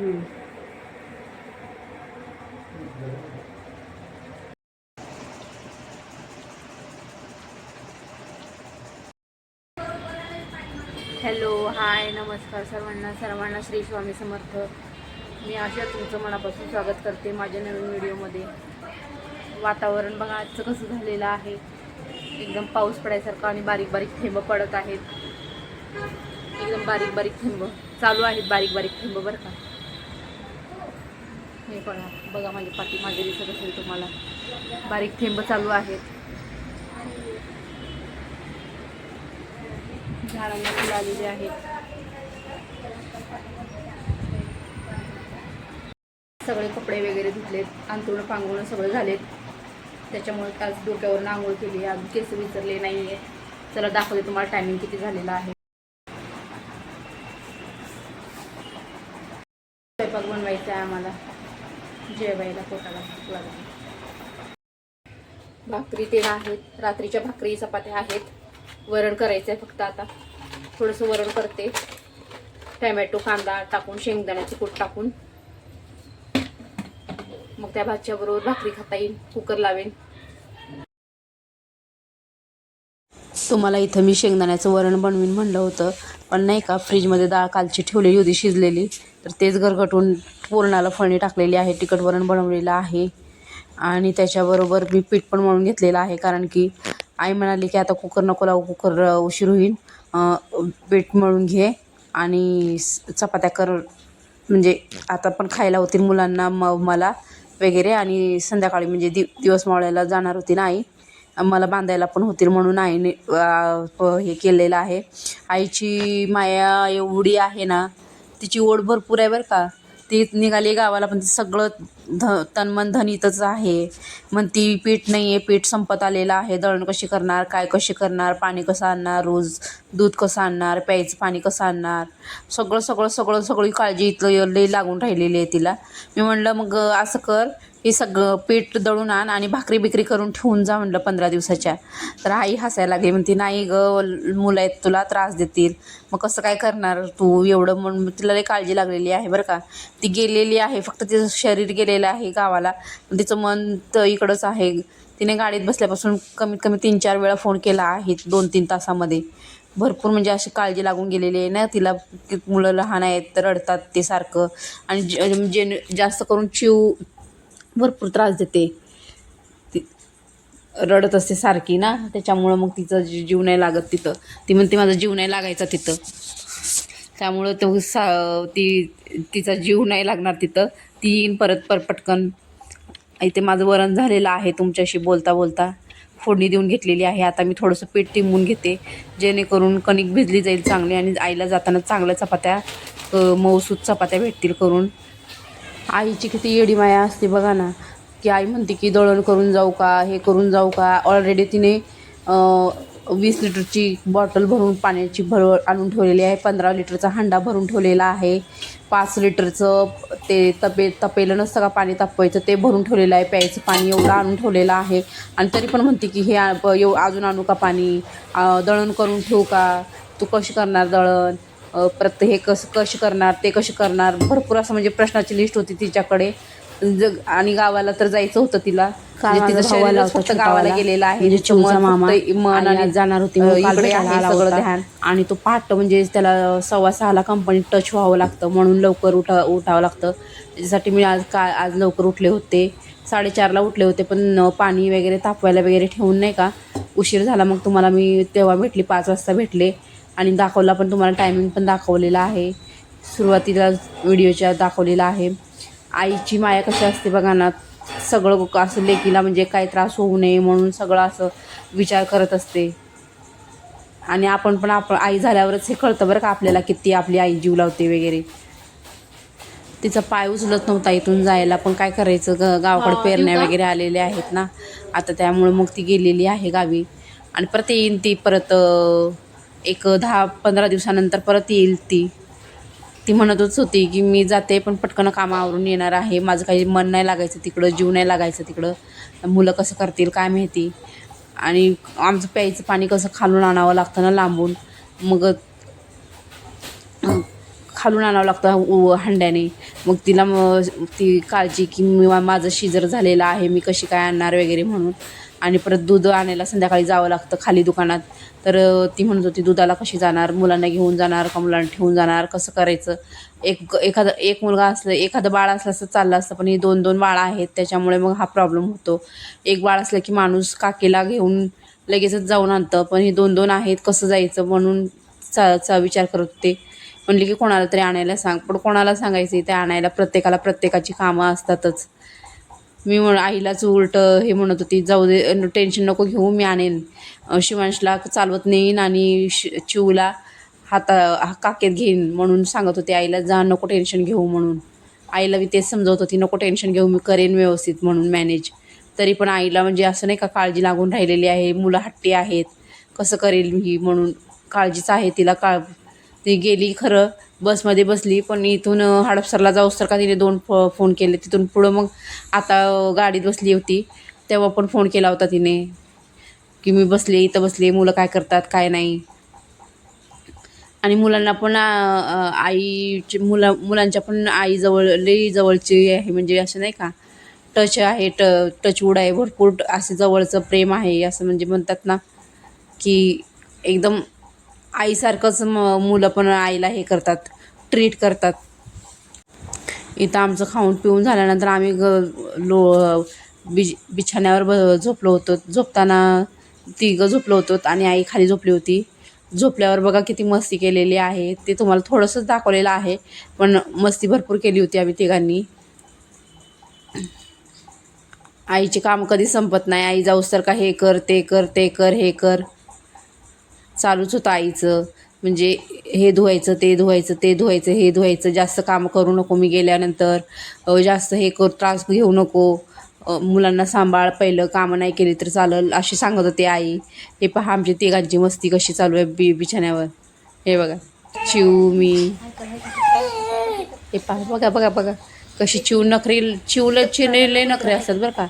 Hello hi नमस्कार सर्वांना सर्वांना श्री स्वामी समर्थ. मी आशा तुमचं मनापासून स्वागत करते माझ्या नवीन व्हिडिओमध्ये. वातावरण बघा आजचं कसं झालेलं आहे. एकदम पाऊस पडायसारखं आणि बारीक बारीक थेंब पडत आहेत. एकदम बारीक बारीक थेंब चालू आहेत बारीक बारीक थेंब बरं का. हे बघा बघा माझ्या पाठीमागे दिसत असेल तुम्हाला. बारीक थेंब चालू आहेत. झाडांना फुलं आलेली आहेत. सगळे कपडे वगैरे धुतलेत अंतरुण पांघरुणं सगळं झालेत. त्याच्यामुळे आज डोक्यावर आंघोळ केली अजून केस विसरले नाही आहेत चला दाखवते तुम्हाला टायमिंग किती झालेला आहे. स्वयंपाक बनवायचा आहे आम्हाला. जेवायला पोटाला भूक लागली. भाकरी ते आहेत रात्रीच्या भाकरी चपात्या आहेत. वरण करायचं आहे फक्त आता. थोडंसं वरण करते. टॅमॅटो कांदा टाकून शेंगदाण्याचे कूट टाकून. मग त्या भाज्याबरोबर भाकरी खाता येईल कुकर लावेन. तुम्हाला इथं मी शेंगदाण्याचं वरण बनवीन म्हणलं होतं. पण नाही का फ्रीजमध्ये डाळ कालची ठेवलेली होती शिजलेली. तर तेच गरगटून पुरणाला फळणी टाकलेली आहे तिखट वरण बनवलेलं आहे. आणि त्याच्याबरोबर मी पीठ पण मळून घेतलेलं आहे कारण की आई म्हणाली की आता कुकर नको लावू कुकर उशीर होईल. पीठ मळून घे आणि स- चपात्या कर. म्हणजे आता पण खायला होतील मुलांना म मला वगैरे. आणि संध्याकाळी म्हणजे दि दिवस मावळ्याला जाणार होती ना आई. मला बांधायला पण होतील म्हणून आईने हे केलेलं आहे. आईची माया एवढी आहे ना तिची ओढ भरपूर आहे बरं का. ती निघाली गावाला पण सगळं ध तनमन धन इथंच आहे. मग ती पीठ नाही आहे पीठ संपत आलेलं आहे. दळण कशी करणार काय कशी करणार पाणी कसं आणणार रोज दूध कसं आणणार प्यायचं पाणी कसं आणणार? सगळं सगळं सगळं सगळी काळजी इथलं लई लागून राहिलेली आहे तिला. मी म्हणलं मग असं कर हे सगळं पीठ दळून आण आणि भाकरी बिकरी करून ठेवून जा म्हणलं पंधरा दिवसाच्या. तर आई हसायला लागली. म्हणते नाही ग मुलं आहेत तुला त्रास देतील. मग कसं काय करणार तू? एवढं म्हणून तिला लई काळजी लागलेली आहे बरं का. ती गेलेली आहे फक्त तिचं शरीर गेलेलं आहे गावाला. तिचं मन तर इकडंच आहे. तिने गाडीत बसल्यापासून कमीत कमी तीन चार वेळा फोन केला आहे दोन तीन तासामध्ये. भरपूर म्हणजे अशी काळजी लागून गेलेली आहे ना तिला मुलं लहान आहेत तर रडतात ते सारखं. आणि जे जास्त करून चिव भरपूर त्रास देते. ती रडत असते सारखी ना त्याच्यामुळं मग तिचं जीव नाही लागत तिथं. ती म्हणते माझा जीव नाही लागायचा तिथं. त्यामुळं तो सा ती तिचा जीव नाही लागणार तिथं. ती येईन परत पर पटकन इथे माझं वरण झालेलं आहे तुमच्याशी बोलता बोलता. फोडणी देऊन घेतलेली आहे. आता मी थोडंसं पीठ टिंबून घेते. जेणेकरून कणिक भिजली जाईल चांगली आणि आईला जाताना चांगल्या चपात्या अ, मऊसूत चपात्या भेटतील करून. आईची किती येडी माया असते बघा ना. की आई म्हणते की दळण करून जाऊ का? हे करून जाऊ का? ऑलरेडी तिने वीस लिटरची बॉटल भरून पाण्याची भर आणून ठेवलेली आहे. पंधरा लिटरचा हांडा भरून ठेवलेला आहे. पाच लिटरचं ते तपे तपेलं नसतं का पाणी तापवायचं ते भरून ठेवलेलं आहे. प्यायचं पाणी एवढं आणून ठेवलेलं आहे. आणि तरी पण म्हणते की हे एव अजून आणू का पाणी? दळण करून ठेवू का? तू कशी करणार दळण? प्रत्येक हे कसं कशी करणार? ते कसे करणार? भरपूर असं म्हणजे प्रश्नाची लिस्ट होती तिच्याकडे. जग आणि गावाला तर जायचं होतं तिला. म्हणजे तिचं शरीरच फक्त गावाला गेलेला आहे. म्हणजे मन आणि जाणार होती सगळं. ध्यान. आणि तो पहाट म्हणजे त्याला सव्वा सहाला कंपनीत टच व्हावं लागतं म्हणून लवकर उठा उठावं लागतं. त्याच्यासाठी मी आज का आज लवकर उठले होते. साडेचारला उठले होते पण पाणी वगैरे तापवायला वगैरे ठेवून नाही का? उशीर झाला मग तुम्हाला मी तेव्हा भेटली पाच वाजता भेटले. आणि दाखवला पण तुम्हाला टायमिंग पण दाखवलेला आहे. सुरुवातीला व्हिडिओच्या दाखवलेला आहे. आईची माया कशी असते बघा ना सगळं असं लेकीला म्हणजे काय त्रास होऊ नये म्हणून सगळं असं विचार करत असते. आणि आपण पण आपण आई झाल्यावरच हे कळतं बरं का आपल्याला किती आपली आई जीव लावते वगैरे. तिचा पाय उचलत नव्हता इथून जायला पण काय करायचं ग गावाकडे पेरण्या वगैरे आलेल्या आहेत ना. आता त्यामुळे मग ती गेलेली आहे गावी. आणि परत येईन ती परत एक दहा पंधरा दिवसानंतर परत येईल ती. ती म्हणतच होती की मी जाते पण पटकन कामावरून येणार आहे. माझं काही मन नाही लागायचं तिकडं जीव नाही लागायचं तिकडं. मुलं कसं करतील काय माहिती? आणि आमचं प्यायचं पाणी कसं खालून आणावं लागतं ना लांबून? मग खालून आणावं लागतं हंड्याने. मग तिला मग ती काळजी की मी माझं शिजर झालेलं आहे मी कशी काय आणणार वगैरे म्हणून. आणि परत दूध आणायला संध्याकाळी जावं लागतं खाली दुकानात. तर ती म्हणत होती दुधाला कशी जाणार? मुलांना घेऊन जाणार का मुलांना ठेवून जाणार? कसं करायचं? एक एखादं एक मुलगा असलं एखादं बाळ असलं असतं चाललं असतं पण हे दोन दोन बाळं आहेत त्याच्यामुळे मग हा प्रॉब्लेम होतो. एक बाळ असलं की माणूस काकीला घेऊन लगेचच जाऊन आणतं पण हे दोन दोन आहेत कसं जायचं म्हणून चा चा विचार करत होते. म्हणले की कोणाला तरी आणायला सांग. पण कोणाला सांगायचं ते आणायला? प्रत्येकाला प्रत्येकाची कामं असतातच. मी म्हण आईलाच उलट हे म्हणत होती जाऊ दे टेन्शन नको घेऊ मी आणेन. शिवांशला चालवत नेईन आणि शि चिवला हाता हा काकेत घेईन म्हणून सांगत होते आईला जा नको टेन्शन घेऊ म्हणून. आईला मी तेच समजवत होती नको टेन्शन घेऊ मी करेन व्यवस्थित म्हणून मॅनेज. तरी पण आईला म्हणजे असं नाही का काळजी लागून राहिलेली आहे मुलं हट्टी आहेत कसं करेल मी म्हणून काळजीच आहे तिला काळ ती गेली खरं बसमध्ये बसली पण इथून हडपसरला जाऊस तर का तिने दोन फ फोन केले. तिथून पुढं मग आता गाडीत बसली होती. तेव्हा पण फोन केला होता तिने. की मी बसले इथं बसले मुलं काय करतात काय नाही. आणि मुलांना पण आईचे आईची मुला मुलांच्या पण आईजवळ लई जवळची आहे. म्हणजे असं नाही का टच आहे ट टचवूड आहे भरपूर असे जवळचं प्रेम आहे असं म्हणजे म्हणतात ना की एकदम आईसारखंच म मुलं पण आईला हे करतात ट्रीट करतात. इथं आमचं खाऊन पिऊन झाल्यानंतर आम्ही ग लो बिज बिछाण्यावर ब झोपलो होतो. झोपताना तिघं झोपलो होतो आणि आई खाली झोपली होती. झोपल्यावर बघा किती मस्ती केलेली आहे. ते तुम्हाला थोडंसंच दाखवलेलं आहे पण मस्ती भरपूर केली होती आम्ही तिघांनी. आईचे काम कधी संपत नाही. आई जाऊस तर का हे कर ते कर ते कर हे कर. चालूच होतं आईचं. म्हणजे हे धुवायचं ते धुवायचं ते धुवायचं हे धुवायचं जास्त काम करू नको मी गेल्यानंतर. जास्त हे कर त्रास घेऊ नको. मुलांना सांभाळ पहिलं कामं नाही केली तर चालेल अशी सांगत होते आई. हे पहा आमची तिघांची मस्ती कशी चालू आहे बि बिछाण्यावर. हे बघा चिऊ मी. हे पहा बघा बघा बघा. कशी चिव नखरी चिवलं चिने लय नखरे असतात बरं का.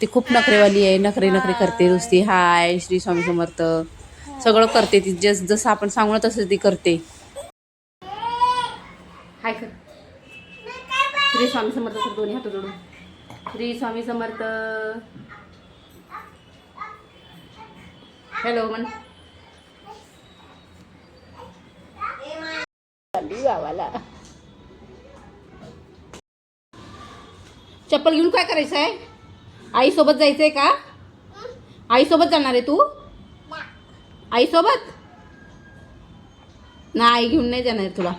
ती खूप नखरेवाली आहे नखरे नखरे करते नुसती. हाय श्री स्वामी समर्थ. सगळं करते ती. जस जसं आपण सांगू ना तसं ती करते. हाय कर. श्री स्वामी समर्थ सर दोन्ही हात जोडून. श्री स्वामी समर्थ. हॅलो मन. गावाला चप्पल घेऊन काय करायचं आहे आईसोबत जायचं आहे का आईसोबत जाणार आहे तू? आईसोबत? नाही घेऊन नाही जाणार तुला.